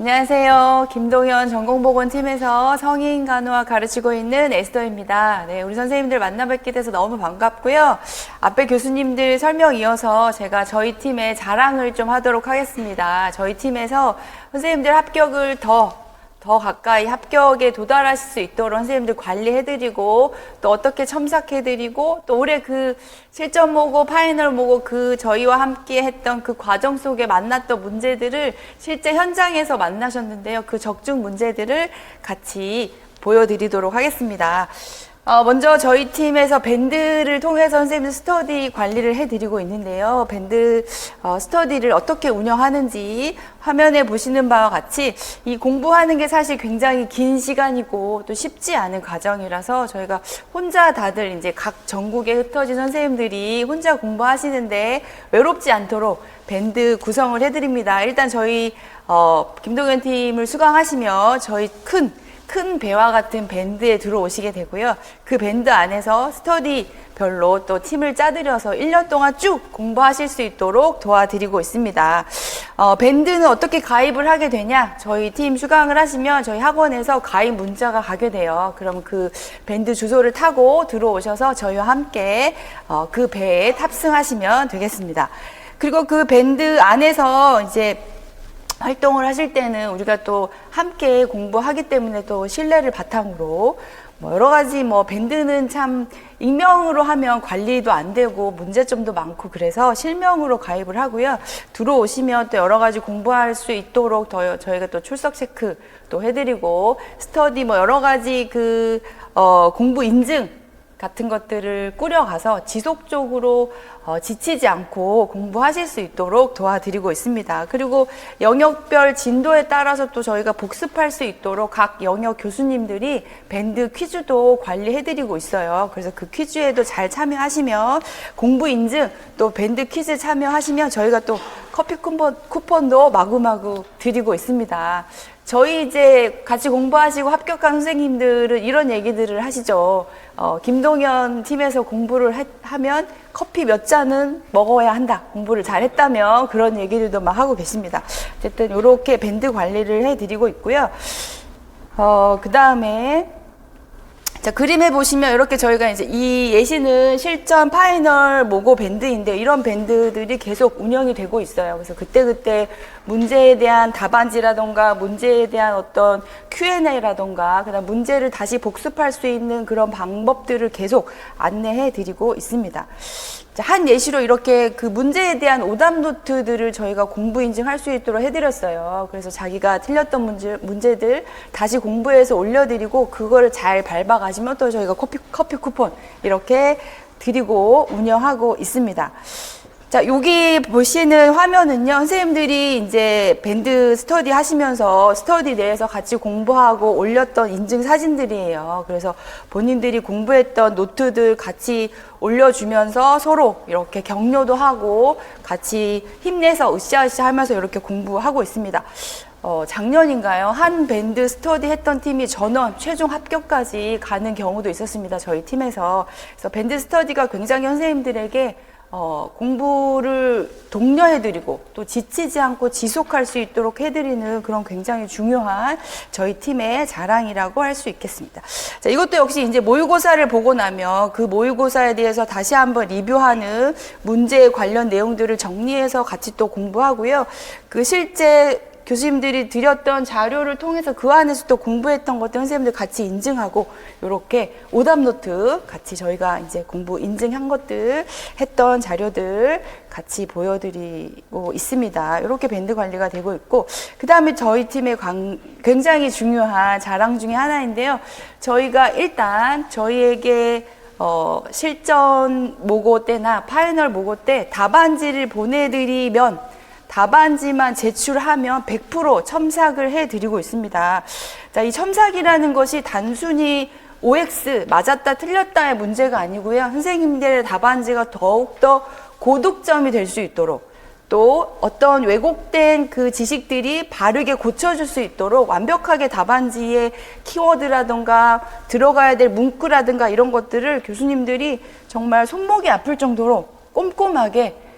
안녕하세요. 김동현 전공보건팀에서 성인 간호학 가르치고 있는 에스더입니다. 네, 우리 선생님들 만나뵙게 돼서 너무 반갑고요. 앞에 교수님들 설명 이어서 제가 저희 팀의 자랑을 좀 하도록 하겠습니다. 저희 팀에서 선생님들 합격을 더 더 가까이 합격에 도달하실 수 있도록 선생님들 관리해드리고 또 어떻게 첨삭해드리고 또 올해 그 실전 모고 파이널 모고 그 저희와 함께 했던 그 과정 속에 만났던 문제들을 실제 현장에서 만나셨는데요. 그 적중 문제들을 같이 보여드리도록 하겠습니다. 어, 먼저 저희 팀에서 밴드를 통해서 선생님 스터디 관리를 해드리고 있는데요. 밴드 어, 스터디를 어떻게 운영하는지 화면에 보시는 바와 같이 이 공부하는 게 사실 굉장히 긴 시간이고 또 쉽지 않은 과정이라서 저희가 혼자 다들 이제 각 전국에 흩어진 선생님들이 혼자 공부하시는데 외롭지 않도록 밴드 구성을 해드립니다. 일단 저희 어, 김동현 팀을 수강하시면 저희 큰 큰 배와 같은 밴드에 들어오시게 되고요. 그 밴드 안에서 스터디별로 또 팀을 짜들여서 1년 동안 쭉 공부하실 수 있도록 도와드리고 있습니다. 어, 밴드는 어떻게 가입을 하게 되냐? 저희 팀 수강을 하시면 저희 학원에서 가입 문자가 가게 돼요. 그럼 그 밴드 주소를 타고 들어오셔서 저희와 함께 어, 그 배에 탑승하시면 되겠습니다. 그리고 그 밴드 안에서 이제 활동을 하실 때는 우리가 또 함께 공부하기 때문에 또 신뢰를 바탕으로 뭐 여러 가지 뭐 밴드는 참 익명으로 하면 관리도 안 되고 문제점도 많고 그래서 실명으로 가입을 하고요. 들어오시면 또 여러 가지 공부할 수 있도록 더 저희가 또 출석 체크 또 해드리고 스터디 뭐 여러 가지 그 어, 공부 인증 같은 것들을 꾸려가서 지속적으로 어, 지치지 않고 공부하실 수 있도록 도와드리고 있습니다. 그리고 영역별 진도에 따라서 또 저희가 복습할 수 있도록 각 영역 교수님들이 밴드 퀴즈도 관리해드리고 있어요. 그래서 그 퀴즈에도 잘 참여하시면 공부 인증 또 밴드 퀴즈 참여하시면 저희가 또 커피 쿠폰, 쿠폰도 마구마구 드리고 있습니다. 저희 이제 같이 공부하시고 합격한 선생님들은 이런 얘기들을 하시죠. 어, 김동현 팀에서 공부를 했- 하면 커피 몇 잔은 먹어야 한다. 공부를 잘 했다면 그런 얘기들도 막 하고 계십니다. 어쨌든 이렇게 밴드 관리를 해드리고 있고요. 어, 그 다음에 자, 그림에 보시면 이렇게 저희가 이제 이 예시는 실전 파이널 모고 밴드인데 이런 밴드들이 계속 운영이 되고 있어요. 그래서 그때그때 문제에 대한 답안지라던가 문제에 대한 어떤 Q&A라던가 그다음 문제를 다시 복습할 수 있는 그런 방법들을 계속 안내해 드리고 있습니다. 자, 한 예시로 이렇게 그 문제에 대한 오답 노트들을 저희가 공부 인증할 수 있도록 해드렸어요. 그래서 자기가 틀렸던 문제, 문제들 다시 공부해서 올려드리고 그거를 잘 밟아가시면 또 저희가 커피, 커피 쿠폰 이렇게 드리고 운영하고 있습니다. 자, 여기 보시는 화면은요, 선생님들이 이제 밴드 스터디 하시면서 스터디 내에서 같이 공부하고 올렸던 인증 사진들이에요. 그래서 본인들이 공부했던 노트들 같이 올려주면서 서로 이렇게 격려도 하고 같이 힘내서 으쌰으쌰 하면서 이렇게 공부하고 있습니다. 어, 작년인가요? 한 밴드 스터디 했던 팀이 전원 최종 합격까지 가는 경우도 있었습니다. 저희 팀에서. 그래서 밴드 스터디가 굉장히 선생님들에게 어, 공부를 독려해드리고 또 지치지 않고 지속할 수 있도록 해드리는 그런 굉장히 중요한 저희 팀의 자랑이라고 할 수 있겠습니다. 자, 이것도 역시 이제 모의고사를 보고 나면 그 모의고사에 대해서 다시 한번 리뷰하는 문제 관련 내용들을 정리해서 같이 또 공부하고요. 그 실제 교수님들이 드렸던 자료를 통해서 그 안에서 또 공부했던 것들 선생님들 같이 인증하고 이렇게 오답 노트 같이 저희가 이제 공부 인증한 것들 했던 자료들 같이 보여드리고 있습니다. 이렇게 밴드 관리가 되고 있고 그 다음에 저희 팀의 광- 굉장히 중요한 자랑 중에 하나인데요. 저희가 일단 저희에게 어, 실전 모고 때나 파이널 모고 때 답안지를 보내드리면 답안지만 제출하면 100% 첨삭을 해드리고 있습니다. 자, 이 첨삭이라는 것이 단순히 OX, 맞았다, 틀렸다의 문제가 아니고요. 선생님들의 답안지가 더욱더 고득점이 될 수 있도록 또 어떤 왜곡된 그 지식들이 바르게 고쳐줄 수 있도록 완벽하게 답안지에 키워드라든가 들어가야 될 문구라든가 이런 것들을 교수님들이 정말 손목이 아플 정도로 꼼꼼하게 그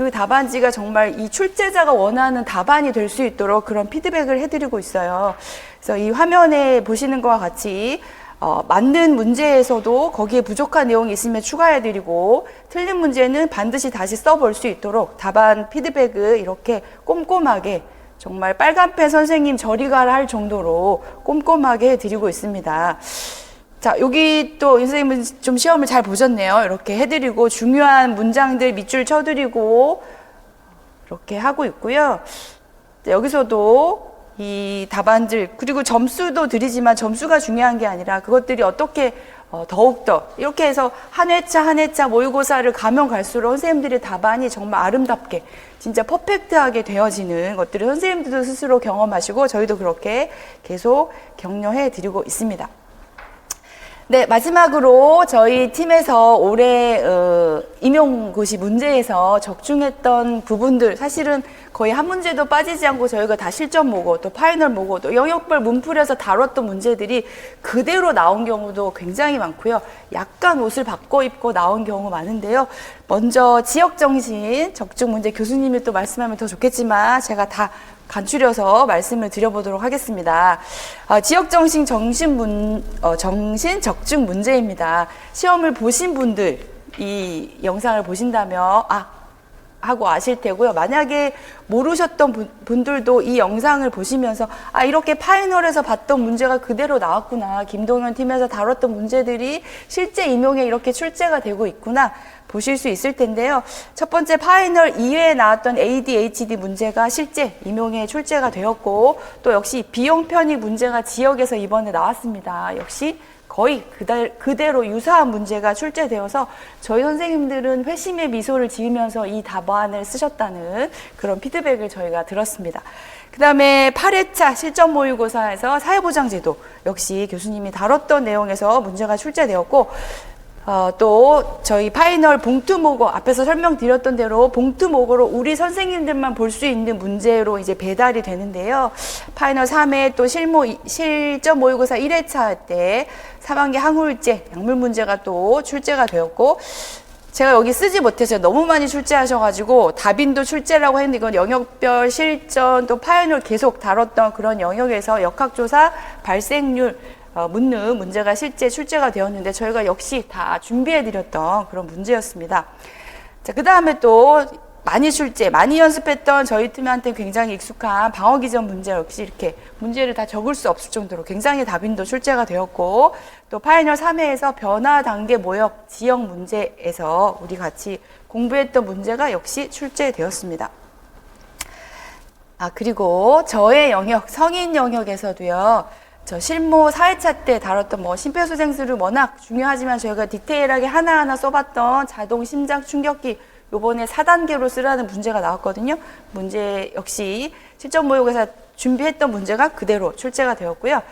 그 답안지가 정말 이 출제자가 원하는 답안이 될 수 있도록 그런 피드백을 해드리고 있어요. 그래서 이 화면에 보시는 것과 같이 어, 맞는 문제에서도 거기에 부족한 내용이 있으면 추가해드리고 틀린 문제는 반드시 다시 써볼 수 있도록 답안 피드백을 이렇게 꼼꼼하게 정말 빨간펜 선생님 저리 가라 할 정도로 꼼꼼하게 해드리고 있습니다. 자, 여기 또 선생님은 좀 시험을 잘 보셨네요. 이렇게 해드리고 중요한 문장들 밑줄 쳐드리고 이렇게 하고 있고요. 자, 여기서도 이 답안들 그리고 점수도 드리지만 점수가 중요한 게 아니라 그것들이 어떻게 어, 더욱더 이렇게 해서 한 회차 한 회차 모의고사를 가면 갈수록 선생님들의 답안이 정말 아름답게 진짜 퍼펙트하게 되어지는 것들을 선생님들도 스스로 경험하시고 저희도 그렇게 계속 격려해 드리고 있습니다. 네, 마지막으로 저희 팀에서 올해 어, 임용고시 문제에서 적중했던 부분들 사실은 거의 한 문제도 빠지지 않고 저희가 다 실전 모고 또 파이널 모고 또 영역별 문풀에서 다뤘던 문제들이 그대로 나온 경우도 굉장히 많고요. 약간 옷을 바꿔 입고 나온 경우 많은데요. 먼저 지역 정신 적중 문제 교수님이 또 말씀하면 더 좋겠지만 제가 다 간추려서 말씀을 드려보도록 하겠습니다. 어, 지역 정신 정신 문 어, 정신 적중 문제입니다. 시험을 보신 분들 이 영상을 보신다면 아 하고 아실 테고요. 만약에 모르셨던 분, 분들도 이 영상을 보시면서 아 이렇게 파이널에서 봤던 문제가 그대로 나왔구나. 김동현 팀에서 다뤘던 문제들이 실제 임용에 이렇게 출제가 되고 있구나. 보실 수 있을 텐데요. 첫 번째 파이널 2회에 나왔던 ADHD 문제가 실제 임용에 출제가 되었고 또 역시 비용 편익 문제가 지역에서 이번에 나왔습니다. 역시 거의 그달, 그대로 유사한 문제가 출제되어서 저희 선생님들은 회심의 미소를 지으면서 이 답안을 쓰셨다는 그런 피드백을 저희가 들었습니다. 그 다음에 8회차 실전 모의고사에서 사회보장제도 역시 교수님이 다뤘던 내용에서 문제가 출제되었고 어, 또 저희 파이널 봉투 모고 앞에서 설명드렸던 대로 봉투 모고로 우리 선생님들만 볼 수 있는 문제로 이제 배달이 되는데요. 파이널 3회 또 실모 실전 모의고사 1회차 때 3학기 항울제 약물 문제가 또 출제가 되었고 제가 여기 쓰지 못해서 너무 많이 출제하셔가지고 다빈도 출제라고 했는데 이건 영역별 실전 또 파이널 계속 다뤘던 그런 영역에서 역학조사 발생률 어, 묻는 문제가 실제 출제가 되었는데 저희가 역시 다 준비해드렸던 그런 문제였습니다. 자, 그 다음에 또 많이 출제, 많이 연습했던 저희 팀한테 굉장히 익숙한 방어 기전 문제 역시 이렇게 문제를 다 적을 수 없을 정도로 굉장히 다빈도 출제가 되었고 또 파이널 3회에서 변화 단계 모역 지역 문제에서 우리 같이 공부했던 문제가 역시 출제되었습니다. 아, 그리고 저의 영역, 성인 영역에서도요. 저 실무 4회차 때 다뤘던 뭐 심폐소생술을 워낙 중요하지만 저희가 디테일하게 하나하나 써봤던 자동 심장 충격기 요번에 4단계로 쓰라는 문제가 나왔거든요. 문제 역시 실전 모의고사 준비했던 문제가 그대로 출제가 되었고요.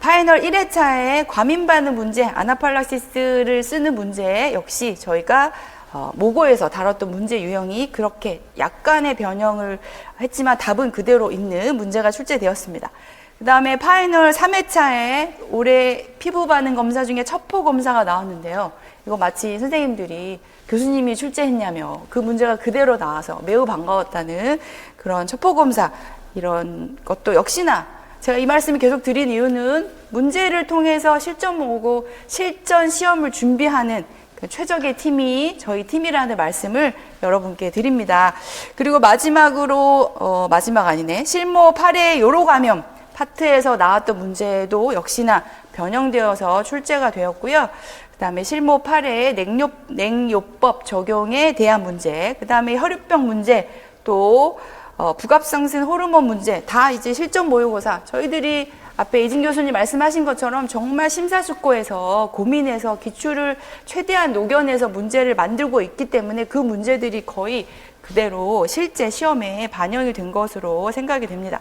파이널 1회차에 과민 반응 문제, 아나팔락시스를 쓰는 문제 역시 저희가 어, 모고에서 다뤘던 문제 유형이 그렇게 약간의 변형을 했지만 답은 그대로 있는 문제가 출제되었습니다. 그 다음에 파이널 3회차에 올해 피부 반응 검사 중에 첩보 검사가 나왔는데요. 이거 마치 선생님들이 교수님이 출제했냐며 그 문제가 그대로 나와서 매우 반가웠다는 그런 첩보 검사 이런 것도 역시나 제가 이 말씀을 계속 드린 이유는 문제를 통해서 실전 모으고 실전 시험을 준비하는 그 최적의 팀이 저희 팀이라는 말씀을 여러분께 드립니다. 그리고 마지막으로 어, 마지막 아니네 실모 8회 요로 감염 파트에서 나왔던 문제도 역시나 변형되어서 출제가 되었고요. 그 다음에 실무 8회 냉요, 냉요법 적용에 대한 문제, 그 다음에 혈유병 문제, 또 어, 부갑상승 호르몬 문제 다 이제 실전 모의고사 저희들이 앞에 이진 교수님 말씀하신 것처럼 정말 심사숙고해서 고민해서 기출을 최대한 녹여내서 문제를 만들고 있기 때문에 그 문제들이 거의 그대로 실제 시험에 반영이 된 것으로 생각이 됩니다.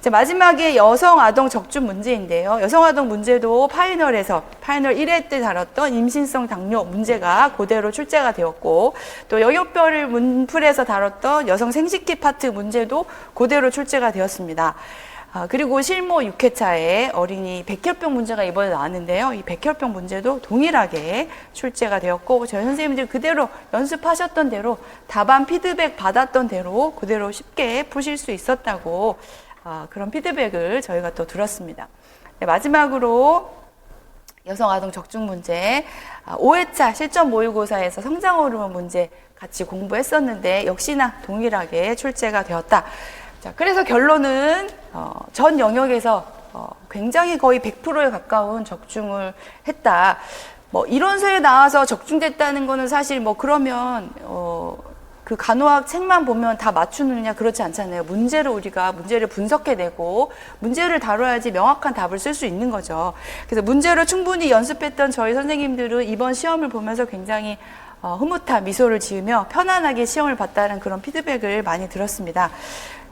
자, 마지막에 여성 아동 적중 문제인데요. 여성 아동 문제도 파이널에서 파이널 1회 때 다뤘던 임신성 당뇨 문제가 그대로 출제가 되었고 또 영역별 문풀에서 다뤘던 여성 생식기 파트 문제도 그대로 출제가 되었습니다. 아, 그리고 실무 6회차에 어린이 백혈병 문제가 이번에 나왔는데요. 이 백혈병 문제도 동일하게 출제가 되었고 저희 선생님들 그대로 연습하셨던 대로 답안 피드백 받았던 대로 그대로 쉽게 푸실 수 있었다고 아, 그런 피드백을 저희가 또 들었습니다. 네, 마지막으로 여성 아동 적중 문제 아, 5회차 실전 모의고사에서 성장 호르몬 문제 같이 공부했었는데 역시나 동일하게 출제가 되었다. 자, 그래서 결론은 어, 전 영역에서 어, 굉장히 거의 100%에 가까운 적중을 했다. 뭐 이론서에 나와서 적중됐다는 거는 사실 뭐 그러면 어, 그 간호학 책만 보면 다 맞추느냐 그렇지 않잖아요. 문제를 우리가 문제를 분석해내고 문제를 다뤄야지 명확한 답을 쓸 수 있는 거죠. 그래서 문제를 충분히 연습했던 저희 선생님들은 이번 시험을 보면서 굉장히 어, 흐뭇한 미소를 지으며 편안하게 시험을 봤다는 그런 피드백을 많이 들었습니다.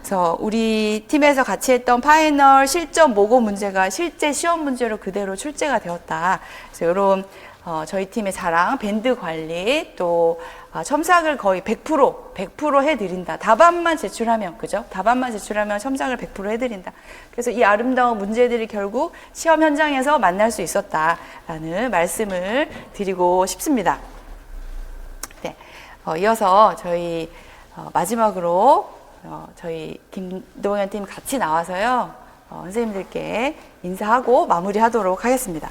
그래서 우리 팀에서 같이 했던 파이널 실전 모고 문제가 실제 시험 문제로 그대로 출제가 되었다. 그래서 이런 어, 저희 팀의 자랑, 밴드 관리, 또 아, 첨삭을 거의 100% 100% 해드린다. 답안만 제출하면 그죠? 답안만 제출하면 첨삭을 100% 해드린다. 그래서 이 아름다운 문제들이 결국 시험 현장에서 만날 수 있었다라는 말씀을 드리고 싶습니다. 네, 어, 이어서 저희 어, 마지막으로 어, 저희 김동현 팀 같이 나와서요 어, 선생님들께 인사하고 마무리하도록 하겠습니다.